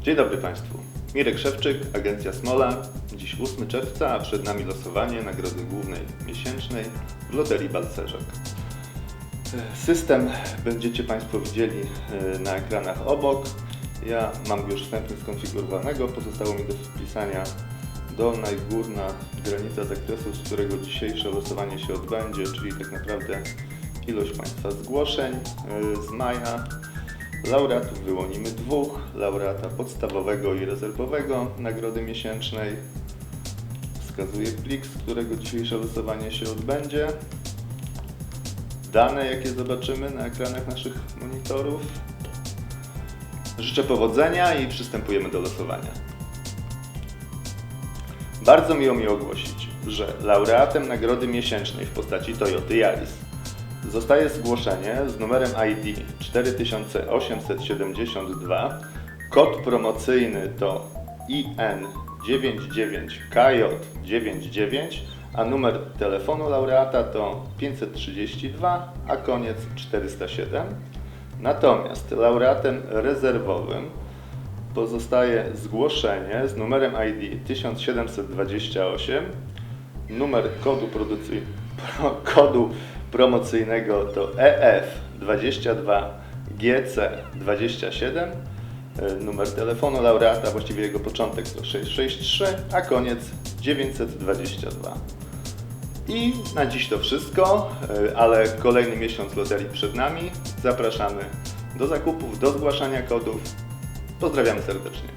Dzień dobry Państwu. Mirek Szewczyk, Agencja Smola. Dziś 8 czerwca, a przed nami losowanie nagrody głównej miesięcznej w Loterii Balcerzak. System będziecie Państwo widzieli e, na ekranach obok. Ja mam już wstępnie skonfigurowanego. Pozostało mi do wpisania dolna i górna granica zakresu, z którego dzisiejsze losowanie się odbędzie, czyli tak naprawdę ilość Państwa zgłoszeń e, z maja. Laureatów wyłonimy dwóch, laureata podstawowego i rezerwowego nagrody miesięcznej. Wskazuję plik, z którego dzisiejsze losowanie się odbędzie. Dane, jakie zobaczymy na ekranach naszych monitorów. Życzę powodzenia i przystępujemy do losowania. Bardzo miło mi ogłosić, że laureatem nagrody miesięcznej w postaci Toyota Yaris zostaje zgłoszenie z numerem ID 4872. Kod promocyjny to IN99KJ99, a numer telefonu laureata to 532, a koniec 407. Natomiast laureatem rezerwowym pozostaje zgłoszenie z numerem ID 1728. Numer kodu, producy... pro- kodu promocyjnego to E EF22GC27. E, Numer telefonu laureata, właściwie jego początek to 663, a koniec 922. I na dziś to wszystko, e, ale kolejny miesiąc loterii przed nami. Zapraszamy do zakupów, do zgłaszania kodów. Pozdrawiamy serdecznie.